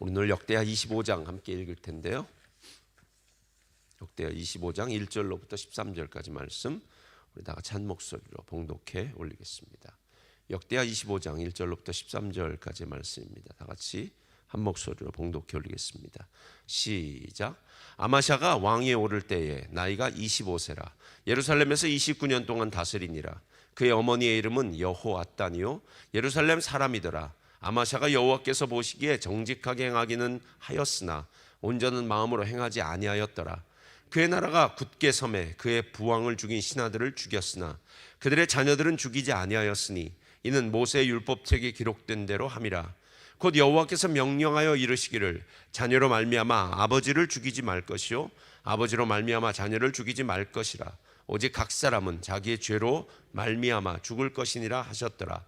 오늘 역대하 25장 함께 읽을 텐데요. 역대하 25장 1절로부터 13절까지 말씀 우리 다 같이 한 목소리로 봉독해 올리겠습니다. 역대하 25장 1절로부터 13절까지 말씀입니다. 다 같이 한 목소리로 봉독해 올리겠습니다. 시작. 아마샤가 왕위에 오를 때에 나이가 25세라 예루살렘에서 29년 동안 다스리니라 그의 어머니의 이름은 여호아단이요 예루살렘 사람이더라 아마샤가 여호와께서 보시기에 정직하게 행하기는 하였으나 온전한 마음으로 행하지 아니하였더라. 그의 나라가 굳게 섬에 그의 부왕을 죽인 신하들을 죽였으나 그들의 자녀들은 죽이지 아니하였으니 이는 모세의 율법책에 기록된 대로 함이라. 곧 여호와께서 명령하여 이르시기를 자녀로 말미암아 아버지를 죽이지 말 것이요 아버지로 말미암아 자녀를 죽이지 말 것이라. 오직 각 사람은 자기의 죄로 말미암아 죽을 것이니라 하셨더라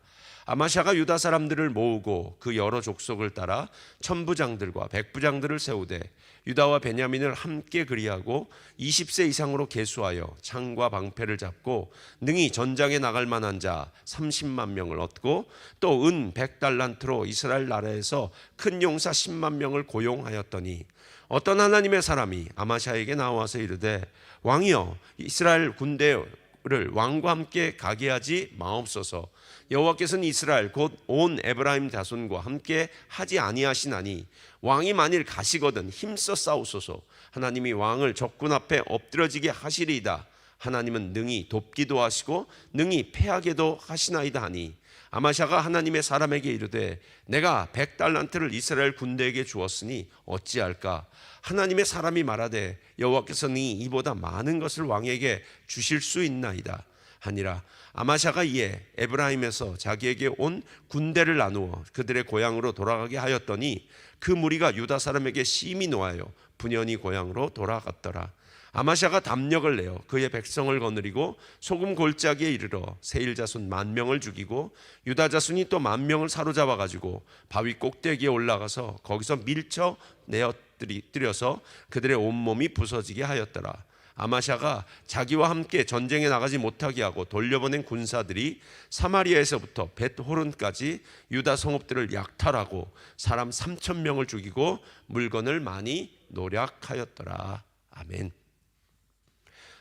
아마샤가 유다 사람들을 모으고 그 여러 족속을 따라 천부장들과 백부장들을 세우되 유다와 베냐민을 함께 그리하고 20세 이상으로 계수하여 창과 방패를 잡고 능히 전장에 나갈 만한 자 30만 명을 얻고 또 은 100달란트로 이스라엘 나라에서 큰 용사 10만 명을 고용하였더니 어떤 하나님의 사람이 아마샤에게 나와서 이르되 왕이여 이스라엘 군대 를 왕과 함께 가게 하지 마옵소서. 여호와께서는 이스라엘 곧 온 에브라임 자손과 함께 하지 아니하시나니 왕이 만일 가시거든 힘써 싸우소서. 하나님이 왕을 적군 앞에 엎드러지게 하시리이다. 하나님은 능히 돕기도 하시고 능히 패하게도 하시나이다 하니 아마샤가 하나님의 사람에게 이르되 내가 백 달란트를 이스라엘 군대에게 주었으니 어찌할까? 하나님의 사람이 말하되 여호와께서는 이보다 많은 것을 왕에게 주실 수 있나이다. 하니라. 아마샤가 이에 에브라임에서 자기에게 온 군대를 나누어 그들의 고향으로 돌아가게 하였더니 그 무리가 유다 사람에게 심히 노하여 분연히 고향으로 돌아갔더라 아마샤가 담력을 내어 그의 백성을 거느리고 소금 골짜기에 이르러 세일 자손 만 명을 죽이고 유다 자손이 또 만 명을 사로잡아 가지고 바위 꼭대기에 올라가서 거기서 밀쳐 내어뜨려서 그들의 온몸이 부서지게 하였더라 아마샤가 자기와 함께 전쟁에 나가지 못하게 하고 돌려보낸 군사들이 사마리아에서부터 벳호른까지 유다 성읍들을 약탈하고 사람 3천 명을 죽이고 물건을 많이 노략하였더라. 아멘.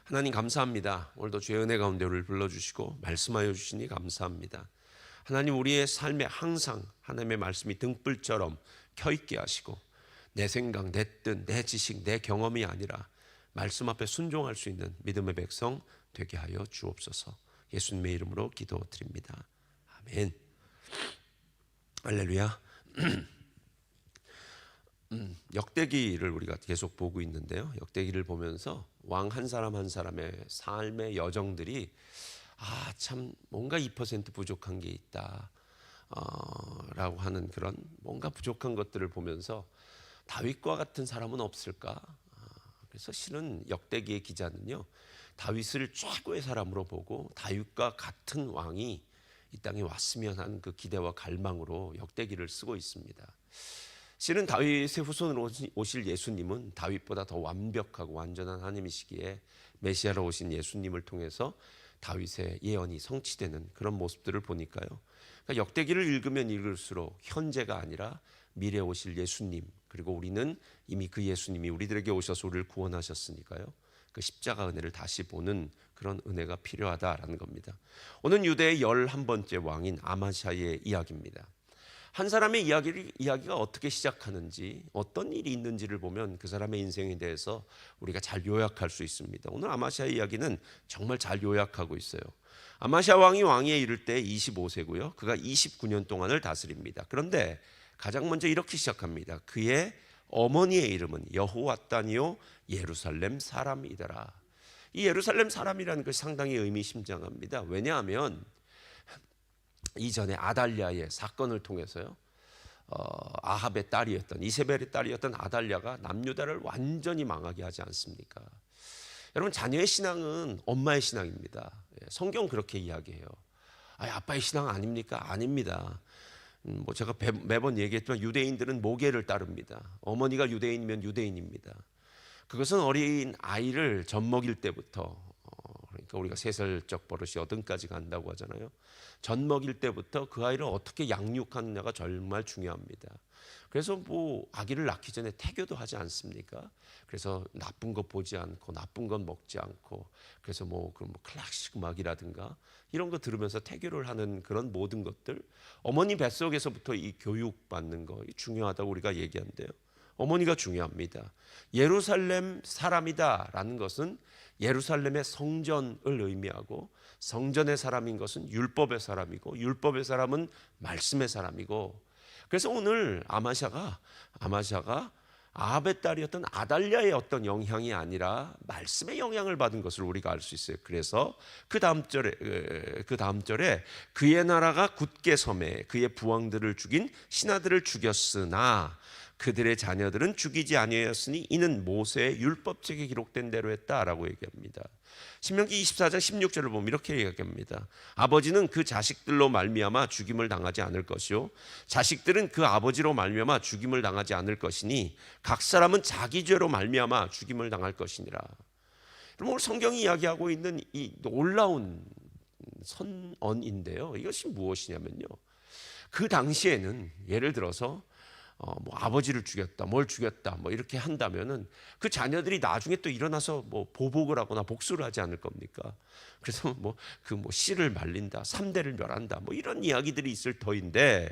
하나님 감사합니다. 오늘도 주의 은혜 가운데 우리를 불러주시고 말씀하여 주시니 감사합니다. 하나님 우리의 삶에 항상 하나님의 말씀이 등불처럼 켜있게 하시고 내 생각, 내 뜻, 내 지식, 내 경험이 아니라 말씀 앞에 순종할 수 있는 믿음의 백성 되게 하여 주옵소서. 예수님의 이름으로 기도드립니다. 아멘. 할렐루야. 음, 역대기를 우리가 계속 보고 있는데요. 역대기를 보면서 왕 한 사람 한 사람의 삶의 여정들이 아 참 뭔가 2% 부족한 게 있다. 어, 라고 하는 그런 뭔가 부족한 것들을 보면서 다윗과 같은 사람은 없을까? 그래서 실은 역대기의 기자는요 다윗을 최고의 사람으로 보고 다윗과 같은 왕이 이 땅에 왔으면 하는 그 기대와 갈망으로 역대기를 쓰고 있습니다. 실은 다윗의 후손으로 오실 예수님은 다윗보다 더 완벽하고 완전한 하나님이시기에 메시아로 오신 예수님을 통해서 다윗의 예언이 성취되는 그런 모습들을 보니까요. 그러니까 역대기를 읽으면 읽을수록 현재가 아니라 미래 오실 예수님 그리고 우리는 이미 그 예수님이 우리들에게 오셔서 우리를 구원하셨으니까요. 그 십자가 은혜를 다시 보는 그런 은혜가 필요하다라는 겁니다. 오늘 유대의 열한 번째 왕인 아마샤의 이야기입니다. 한 사람의 이야기를, 이야기가 어떻게 시작하는지 어떤 일이 있는지를 보면 그 사람의 인생에 대해서 우리가 잘 요약할 수 있습니다. 오늘 아마샤의 이야기는 정말 잘 요약하고 있어요. 아마샤 왕이 왕위에 이를 때 25세고요. 그가 29년 동안을 다스립니다. 그런데 가장 먼저 이렇게 시작합니다. 그의 어머니의 이름은 여호와단이요 예루살렘 사람이더라. 이 예루살렘 사람이라는 것이 상당히 의미심장합니다. 왜냐하면 이전에 아달랴의 사건을 통해서요. 어, 아합의 딸이었던 이세벨의 딸이었던 아달랴가 남유다를 완전히 망하게 하지 않습니까? 여러분 자녀의 신앙은 엄마의 신앙입니다. 예, 성경 그렇게 이야기해요. 아, 아빠의 신앙 아닙니까? 아닙니다. 음, 뭐 제가 매번 얘기했지만 유대인들은 모계를 따릅니다. 어머니가 유대인이면 유대인입니다. 그것은 어린 아이를 젖먹일 때부터 어, 그러니까 우리가 세살적 버릇이 여든까지 간다고 하잖아요. 젖먹일 때부터 그 아이를 어떻게 양육하느냐가 정말 중요합니다. 그래서 뭐 아기를 낳기 전에 태교도 하지 않습니까? 그래서 나쁜 것 보지 않고 나쁜 것 먹지 않고 그래서 뭐 그런 뭐 클래식 음악이라든가 이런 거 들으면서 태교를 하는 그런 모든 것들 어머니 뱃속에서부터 이 교육 받는 거 중요하다고 우리가 얘기한대요. 어머니가 중요합니다. 예루살렘 사람이다라는 것은 예루살렘의 성전을 의미하고 성전의 사람인 것은 율법의 사람이고 율법의 사람은 말씀의 사람이고 그래서 오늘 아마샤가 아마샤가 아합의 딸이었던 아달랴의 어떤 영향이 아니라 말씀의 영향을 받은 것을 우리가 알 수 있어요. 그래서 그 다음 절에 에, 그 다음 절에 그의 나라가 굳게 섬에 그의 부왕들을 죽인 신하들을 죽였으나 그들의 자녀들은 죽이지 아니하였으니 이는 모세의 율법책에 기록된 대로 했다라고 얘기합니다. 신명기 24장 16절을 보면 이렇게 얘기합니다. 아버지는 그 자식들로 말미암아 죽임을 당하지 않을 것이요 자식들은 그 아버지로 말미암아 죽임을 당하지 않을 것이니 각 사람은 자기 죄로 말미암아 죽임을 당할 것이니라. 그럼 오늘 성경이 이야기하고 있는 이 놀라운 선언인데요. 이것이 무엇이냐면요. 그 당시에는 예를 들어서 어, 뭐 아버지를 죽였다, 뭘 죽였다, 뭐 이렇게 한다면은 그 자녀들이 나중에 또 일어나서 뭐 보복을 하거나 복수를 하지 않을 겁니까? 그래서 뭐 그뭐 씨를 말린다, 삼대를 멸한다, 뭐 이런 이야기들이 있을 터인데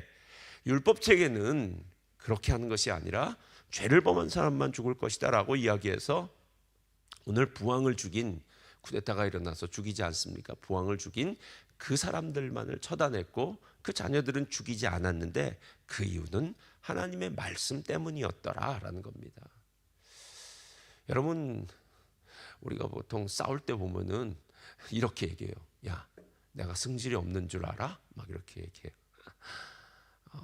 율법 책에는 그렇게 하는 것이 아니라 죄를 범한 사람만 죽을 것이다라고 이야기해서 오늘 부왕을 죽인 쿠데타가 일어나서 죽이지 않습니까? 부왕을 죽인 그 사람들만을 처단했고 그 자녀들은 죽이지 않았는데 그 이유는 하나님의 말씀 때문이었더라라는 겁니다. 여러분 우리가 보통 싸울 때 보면은 이렇게 얘기해요. 야, 내가 성질이 없는 줄 알아? 막 이렇게 얘기해요. 어,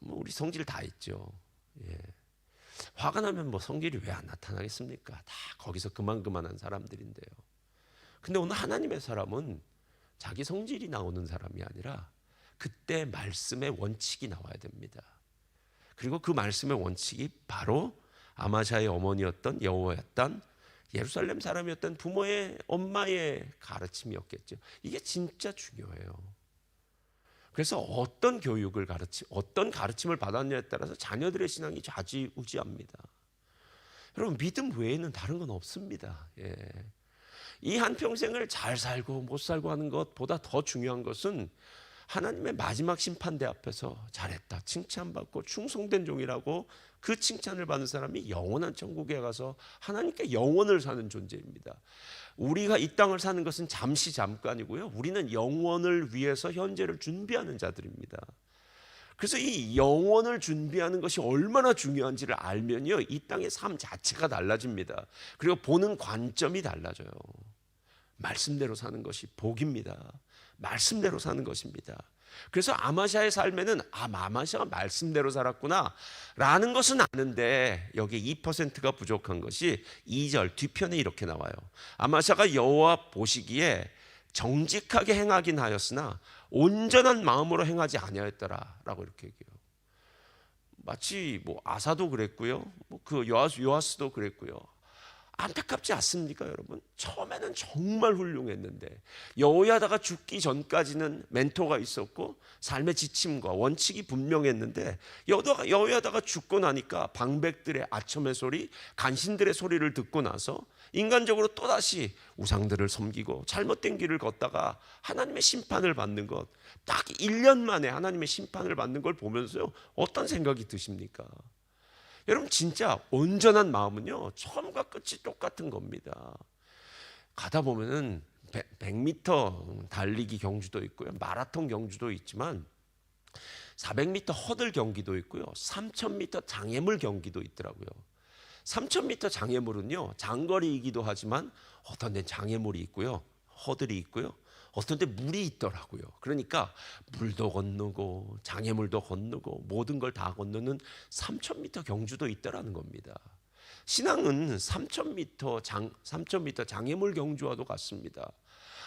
뭐 우리 성질 다 있죠. 예. 화가 나면 뭐 성질이 왜 안 나타나겠습니까? 다 거기서 그만 그만한 사람들인데요. 근데 오늘 하나님의 사람은 자기 성질이 나오는 사람이 아니라 그때 말씀의 원칙이 나와야 됩니다. 그리고 그 말씀의 원칙이 바로 아마샤의 어머니였던 여호와였던 예루살렘 사람이었던 부모의 엄마의 가르침이었겠죠. 이게 진짜 중요해요. 그래서 어떤 교육을 가르치, 어떤 가르침을 받았냐에 따라서 자녀들의 신앙이 좌지우지합니다. 여러분 믿음 외에는 다른 건 없습니다. 예. 이한 평생을 잘 살고 못 살고 하는 것보다 더 중요한 것은 하나님의 마지막 심판대 앞에서 잘했다 칭찬받고 충성된 종이라고 그 칭찬을 받는 사람이 영원한 천국에 가서 하나님께 영원을 사는 존재입니다. 우리가 이 땅을 사는 것은 잠시 잠깐이고요. 우리는 영원을 위해서 현재를 준비하는 자들입니다. 그래서 이 영원을 준비하는 것이 얼마나 중요한지를 알면요. 이 땅의 삶 자체가 달라집니다. 그리고 보는 관점이 달라져요. 말씀대로 사는 것이 복입니다. 말씀대로 사는 것입니다. 그래서 아마샤의 삶에는 아 아마샤가 말씀대로 살았구나 라는 것은 아는데 여기 2%가 부족한 것이 2절 뒤편에 이렇게 나와요. 아마샤가 여호와 보시기에 정직하게 행하긴 하였으나 온전한 마음으로 행하지 아니하였더라라고 이렇게 얘기해요. 마치 뭐 아사도 그랬고요. 뭐 그 요하스 요하스도 그랬고요. 안타깝지 않습니까, 여러분? 처음에는 정말 훌륭했는데 여호야다가 죽기 전까지는 멘토가 있었고 삶의 지침과 원칙이 분명했는데 여호야다가, 죽고 나니까 방백들의 아첨의 소리, 간신들의 소리를 듣고 나서 인간적으로 또다시 우상들을 섬기고 잘못된 길을 걷다가 하나님의 심판을 받는 것, 딱 1년 만에 하나님의 심판을 받는 걸 보면서요, 어떤 생각이 드십니까? 여러분 진짜 온전한 마음은요 처음과 끝이 똑같은 겁니다. 가다 보면은 100m 달리기 경주도 있고요, 마라톤 경주도 있지만 400m 허들 경기도 있고요, 3000m 장애물 경기도 있더라고요. 3000m 장애물은요 장거리이기도 하지만 어떤 데 장애물이 있고요, 허들이 있고요. 어떤 데 물이 있더라고요. 그러니까 물도 건너고 장애물도 건너고 모든 걸 다 건너는 3,000m 경주도 있다라는 겁니다. 신앙은 3,000m 장 3,000m 장애물 경주와도 같습니다.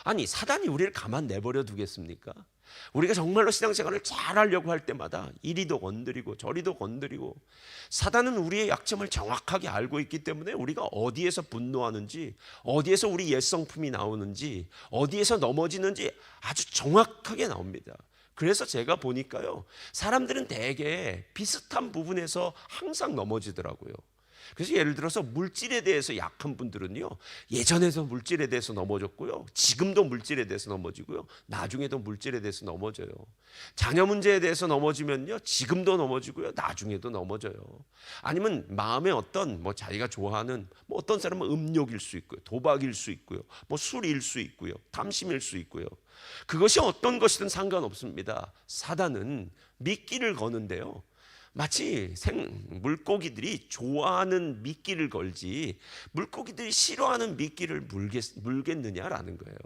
아니 사단이 우리를 가만 내버려 두겠습니까? 우리가 정말로 신앙생활을 잘 하려고 할 때마다 이리도 건드리고 저리도 건드리고 사단은 우리의 약점을 정확하게 알고 있기 때문에 우리가 어디에서 분노하는지 어디에서 우리 옛성품이 나오는지 어디에서 넘어지는지 아주 정확하게 나옵니다. 그래서 제가 보니까요. 사람들은 대개 비슷한 부분에서 항상 넘어지더라고요. 그래서 예를 들어서 물질에 대해서 약한 분들은요. 예전에도 물질에 대해서 넘어졌고요. 지금도 물질에 대해서 넘어지고요. 나중에도 물질에 대해서 넘어져요. 자녀 문제에 대해서 넘어지면요. 지금도 넘어지고요. 나중에도 넘어져요. 아니면 마음에 어떤 뭐 자기가 좋아하는 뭐 어떤 사람은 음욕일 수 있고요. 도박일 수 있고요. 뭐 술일 수 있고요. 탐심일 수 있고요. 그것이 어떤 것이든 상관없습니다. 사단은 미끼를 거는데요. 마치 생 물고기들이 좋아하는 미끼를 걸지 물고기들이 싫어하는 미끼를 물겠, 물겠느냐라는 거예요.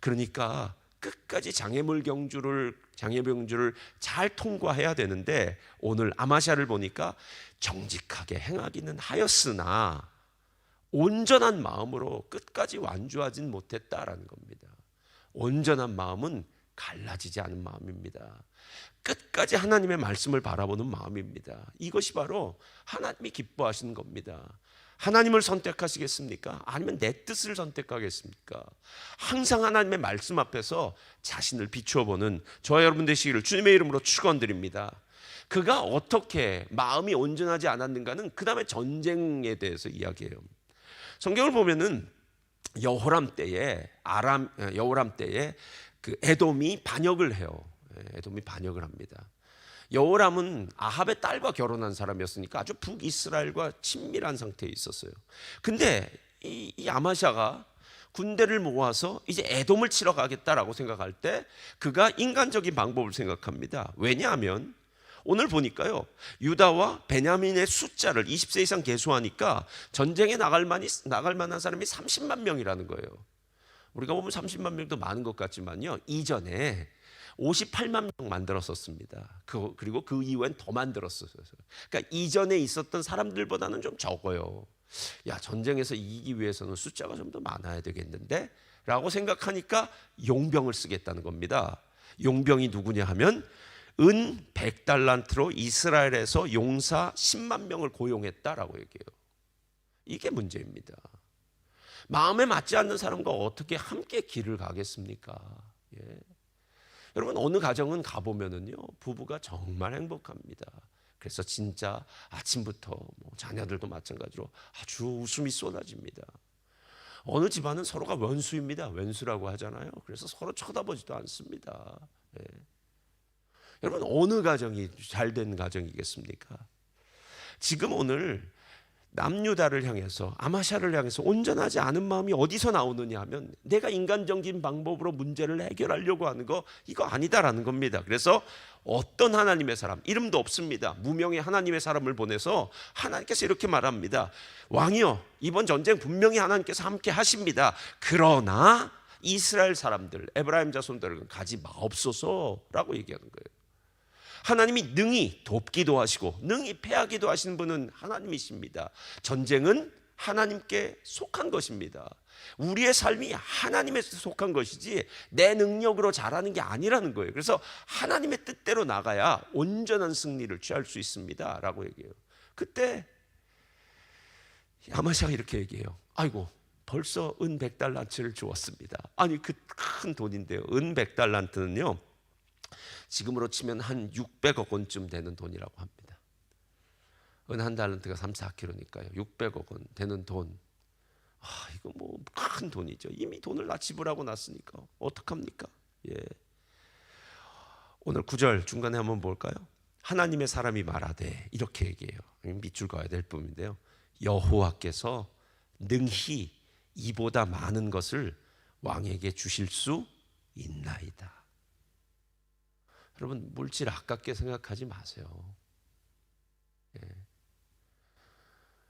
그러니까 끝까지 장애물 경주를 장애병주를 잘 통과해야 되는데 오늘 아마샤를 보니까 정직하게 행하기는 하였으나 온전한 마음으로 끝까지 완주하진 못했다라는 겁니다. 온전한 마음은 갈라지지 않은 마음입니다. 끝까지 하나님의 말씀을 바라보는 마음입니다. 이것이 바로 하나님이 기뻐하시는 겁니다. 하나님을 선택하시겠습니까? 아니면 내 뜻을 선택하겠습니까? 항상 하나님의 말씀 앞에서 자신을 비추어 보는 저와 여러분 되시기를 주님의 이름으로 축원드립니다. 그가 어떻게 마음이 온전하지 않았는가는 그 다음에 전쟁에 대해서 이야기해요. 성경을 보면은 여호람 때에 아람 여호람 때에 그 에돔이 반역을 해요. 예, 에돔이 반역을 합니다. 여호람은 아합의 딸과 결혼한 사람이었으니까 아주 북이스라엘과 친밀한 상태에 있었어요. 근데 이, 이 아마샤가 군대를 모아서 이제 에돔을 치러 가겠다라고 생각할 때 그가 인간적인 방법을 생각합니다. 왜냐하면 오늘 보니까요. 유다와 베냐민의 숫자를 20세 이상 계수하니까 전쟁에 나갈 만이 나갈 만한 사람이 30만 명이라는 거예요. 우리가 보면 30만 명도 많은 것 같지만요. 이전에 58만 명 만들었었습니다. 그, 그리고 그 이후엔 더 만들었었어요. 그러니까 이전에 있었던 사람들보다는 좀 적어요. 야, 전쟁에서 이기기 위해서는 숫자가 좀 더 많아야 되겠는데? 라고 생각하니까 용병을 쓰겠다는 겁니다. 용병이 누구냐 하면 은 100달란트로 이스라엘에서 용사 10만 명을 고용했다라고 얘기해요. 이게 문제입니다. 마음에 맞지 않는 사람과 어떻게 함께 길을 가겠습니까? 예. 여러분 어느 가정은 가보면은요 부부가 정말 행복합니다. 그래서 진짜 아침부터 뭐 자녀들도 마찬가지로 아주 웃음이 쏟아집니다. 어느 집안은 서로가 원수입니다. 왼수라고 하잖아요. 그래서 서로 쳐다보지도 않습니다. 예. 여러분 어느 가정이 잘 된 가정이겠습니까? 지금 오늘 남유다를 향해서 아마샤를 향해서 온전하지 않은 마음이 어디서 나오느냐 하면 내가 인간적인 방법으로 문제를 해결하려고 하는 거 이거 아니다라는 겁니다. 그래서 어떤 하나님의 사람 이름도 없습니다. 무명의 하나님의 사람을 보내서 하나님께서 이렇게 말합니다. 왕이여 이번 전쟁 분명히 하나님께서 함께 하십니다. 그러나 이스라엘 사람들 에브라임 자손들은 가지 마옵소서라고 얘기하는 거예요. 하나님이 능히 돕기도 하시고 능히 패하기도 하시는 분은 하나님이십니다. 전쟁은 하나님께 속한 것입니다. 우리의 삶이 하나님에 속한 것이지 내 능력으로 잘하는 게 아니라는 거예요. 그래서 하나님의 뜻대로 나가야 온전한 승리를 취할 수 있습니다. 라고 얘기해요. 그때 야마샤가 이렇게 얘기해요. 아이고, 벌써 은 100달란트를 주었습니다. 아니, 그 큰 돈인데요. 은 100달란트는요. 지금으로 치면 한 600억 원쯤 되는 돈이라고 합니다. 은 한 달란트가 3, 4kg니까요. 600억 원 되는 돈. 아, 이거 뭐 큰 돈이죠. 이미 돈을 나 지불하고 났으니까 어떡합니까? 예. 오늘 9절 중간에 한번 볼까요? 하나님의 사람이 말하되 이렇게 얘기해요. 밑줄 그어야 될 부분인데요. 여호와께서 능히 이보다 많은 것을 왕에게 주실 수 있나이다. 여러분 물질 아깝게 생각하지 마세요. 예.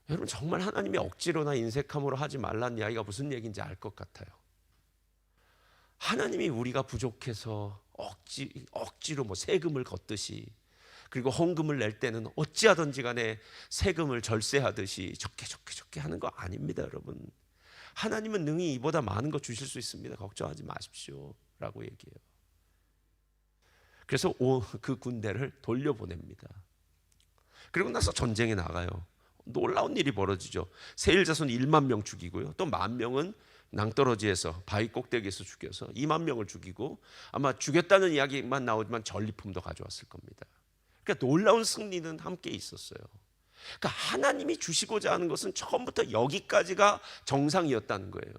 여러분 정말 하나님이 억지로나 인색함으로 하지 말란 이야기가 무슨 얘기인지 알 것 같아요. 하나님이 우리가 부족해서 억지 억지로 뭐 세금을 걷듯이 그리고 헌금을 낼 때는 어찌하든지 간에 세금을 절세하듯이 적게 적게 적게 하는 거 아닙니다, 여러분. 하나님은 능히 이보다 많은 거 주실 수 있습니다. 걱정하지 마십시오라고 얘기해요. 그래서 그 군대를 돌려보냅니다. 그리고 나서 전쟁에 나가요. 놀라운 일이 벌어지죠. 세일 자손 1만 명 죽이고요. 또 만 명은 낭떠러지에서 바위 꼭대기에서 죽여서 2만 명을 죽이고 아마 죽였다는 이야기만 나오지만 전리품도 가져왔을 겁니다. 그러니까 놀라운 승리는 함께 있었어요. 그러니까 하나님이 주시고자 하는 것은 처음부터 여기까지가 정상이었다는 거예요.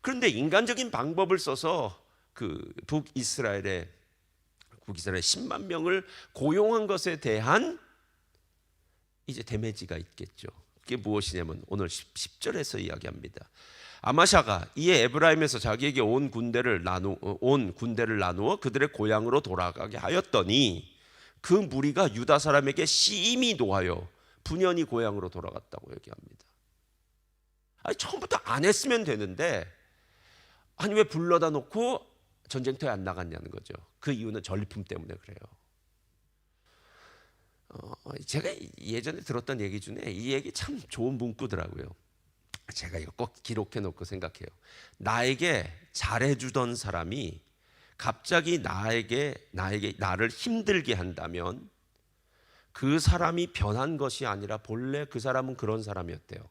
그런데 인간적인 방법을 써서 그 북이스라엘의 북이스라엘 10만 명을 고용한 것에 대한 이제 데미지가 있겠죠. 그게 무엇이냐면 오늘 10, 절에서 이야기합니다. 아마샤가 이에 에브라임에서 자기에게 온 군대를 나누 어, 온 군대를 나누어 그들의 고향으로 돌아가게 하였더니 그 무리가 유다 사람에게 심히 노하여 분연히 고향으로 돌아갔다고 얘기합니다. 아니 처음부터 안 했으면 되는데 아니 왜 불러다 놓고 전쟁터에 안 나갔냐는 거죠. 그 이유는 전리품 때문에 그래요. 어, 제가 예전에 들었던 얘기 중에 이 얘기 참 좋은 문구더라고요. 제가 이거 꼭 기록해 놓고 생각해요. 나에게 잘해주던 사람이 갑자기 나에게 나에게 나를 힘들게 한다면 그 사람이 변한 것이 아니라 본래 그 사람은 그런 사람이었대요.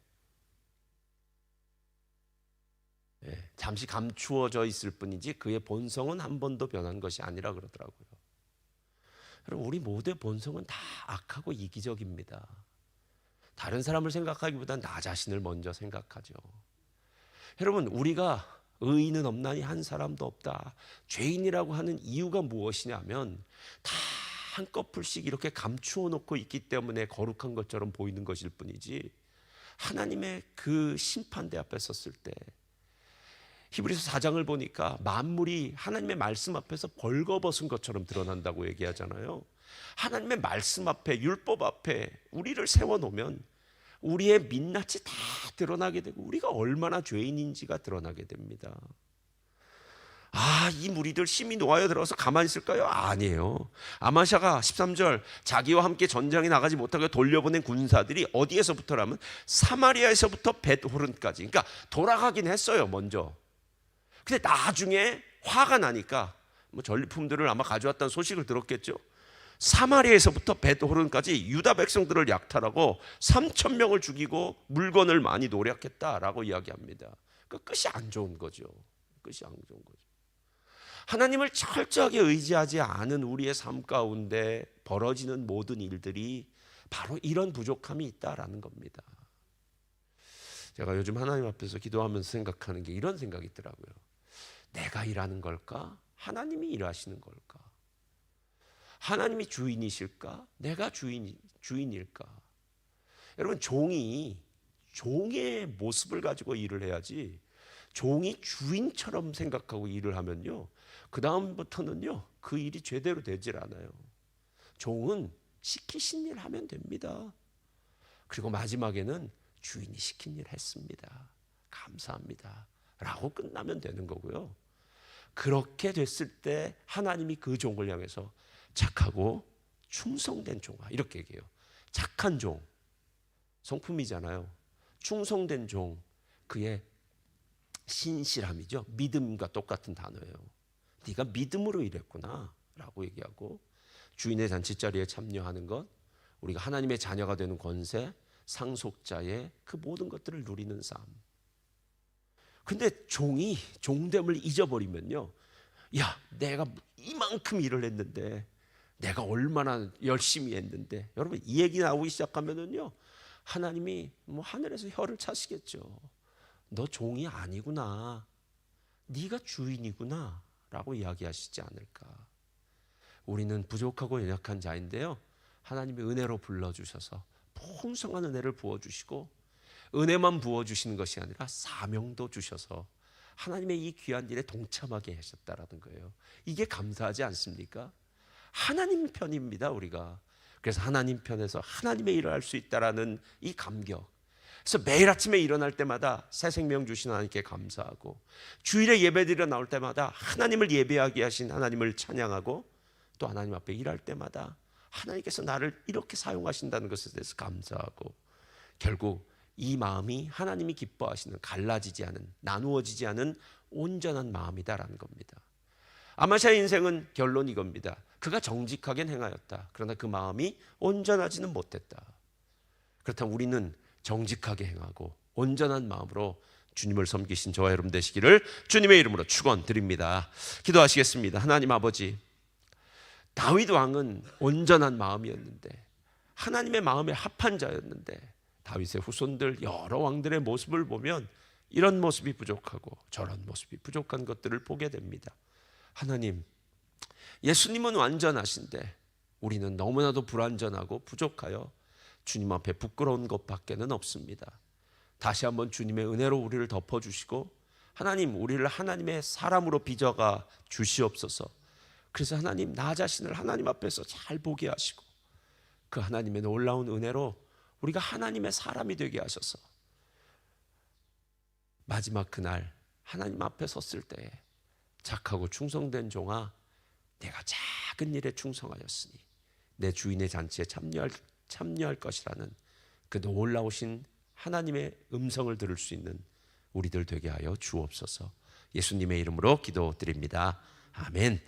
잠시 감추어져 있을 뿐이지 그의 본성은 한 번도 변한 것이 아니라 그러더라고요. 여러분 우리 모두의 본성은 다 악하고 이기적입니다. 다른 사람을 생각하기보다 나 자신을 먼저 생각하죠. 여러분 우리가 의인은 없나니 한 사람도 없다. 죄인이라고 하는 이유가 무엇이냐면 다 한꺼풀씩 이렇게 감추어 놓고 있기 때문에 거룩한 것처럼 보이는 것일 뿐이지 하나님의 그 심판대 앞에 섰을 때 히브리서 4장을 보니까 만물이 하나님의 말씀 앞에서 벌거벗은 것처럼 드러난다고 얘기하잖아요. 하나님의 말씀 앞에 율법 앞에 우리를 세워 놓으면 우리의 민낯이 다 드러나게 되고 우리가 얼마나 죄인인지가 드러나게 됩니다. 아, 이 무리들 심히 노하여 들어서 가만히 있을까요? 아니에요. 아마샤가 13절 자기와 함께 전장에 나가지 못하게 돌려보낸 군사들이 어디에서부터라면 사마리아에서부터 벳호른까지. 그러니까 돌아가긴 했어요, 먼저. 근데 나중에 화가 나니까 뭐 전리품들을 아마 가져왔다는 소식을 들었겠죠. 사마리아에서부터 벳호른까지 유다 백성들을 약탈하고 3천 명을 죽이고 물건을 많이 노력했다라고 이야기합니다. 그 끝이 안 좋은 거죠. 끝이 안 좋은 거죠. 하나님을 철저하게 의지하지 않은 우리의 삶 가운데 벌어지는 모든 일들이 바로 이런 부족함이 있다라는 겁니다. 제가 요즘 하나님 앞에서 기도하면서 생각하는 게 이런 생각이 있더라고요. 내가 일하는 걸까? 하나님이 일하시는 걸까? 하나님이 주인이실까? 내가 주인 주인일까? 여러분 종이 종의 모습을 가지고 일을 해야지 종이 주인처럼 생각하고 일을 하면요. 그 다음부터는요. 그 일이 제대로 되질 않아요. 종은 시키신 일 하면 됩니다. 그리고 마지막에는 주인이 시킨 일 했습니다. 감사합니다. 라고 끝나면 되는 거고요. 그렇게 됐을 때 하나님이 그 종을 향해서 착하고 충성된 종아 이렇게 얘기해요. 착한 종 성품이잖아요. 충성된 종 그의 신실함이죠. 믿음과 똑같은 단어예요. 네가 믿음으로 일했구나라고 얘기하고 주인의 잔치 자리에 참여하는 것, 우리가 하나님의 자녀가 되는 권세, 상속자의 그 모든 것들을 누리는 삶. 근데 종이 종됨을 잊어버리면요. 야, 내가 이만큼 일을 했는데 내가 얼마나 열심히 했는데 여러분 이 얘기 나오기 시작하면은요. 하나님이 뭐 하늘에서 혀를 차시겠죠. 너 종이 아니구나. 네가 주인이구나. 라고 이야기하시지 않을까. 우리는 부족하고 연약한 자인데요. 하나님이 은혜로 불러주셔서 풍성한 은혜를 부어주시고 은혜만 부어 주시는 것이 아니라 사명도 주셔서 하나님의 이 귀한 일에 동참하게 하셨다라는 거예요. 이게 감사하지 않습니까? 하나님 편입니다, 우리가. 그래서 하나님 편에서 하나님의 일을 할 수 있다라는 이 감격. 그래서 매일 아침에 일어날 때마다 새 생명 주신 하나님께 감사하고 주일에 예배드리러 나올 때마다 하나님을 예배하게 하신 하나님을 찬양하고 또 하나님 앞에 일할 때마다 하나님께서 나를 이렇게 사용하신다는 것에 대해서 감사하고 결국 이 마음이 하나님이 기뻐하시는 갈라지지 않은 나누어지지 않은 온전한 마음이다라는 겁니다. 아마샤의 인생은 결론 이겁니다. 그가 정직하게 행하였다. 그러나 그 마음이 온전하지는 못했다. 그렇다면 우리는 정직하게 행하고 온전한 마음으로 주님을 섬기신 저와 여러분 되시기를 주님의 이름으로 축원드립니다. 기도하시겠습니다. 하나님 아버지 다윗 왕은 온전한 마음이었는데 하나님의 마음에 합한 자였는데 다윗의 후손들 여러 왕들의 모습을 보면 이런 모습이 부족하고 저런 모습이 부족한 것들을 보게 됩니다. 하나님, 예수님은 완전하신데 우리는 너무나도 불완전하고 부족하여 주님 앞에 부끄러운 것밖에는 없습니다. 다시 한번 주님의 은혜로 우리를 덮어 주시고 하나님 우리를 하나님의 사람으로 빚어가 주시옵소서. 그래서 하나님 나 자신을 하나님 앞에서 잘 보게 하시고 그 하나님의 놀라운 은혜로 우리가 하나님의 사람이 되게 하셔서 마지막 그날 하나님 앞에 섰을 때에 착하고 충성된 종아 내가 작은 일에 충성하였으니 내 주인의 잔치에 참여할, 참여할 것이라는 그 놀라우신 하나님의 음성을 들을 수 있는 우리들 되게 하여 주옵소서 예수님의 이름으로 기도드립니다. 아멘.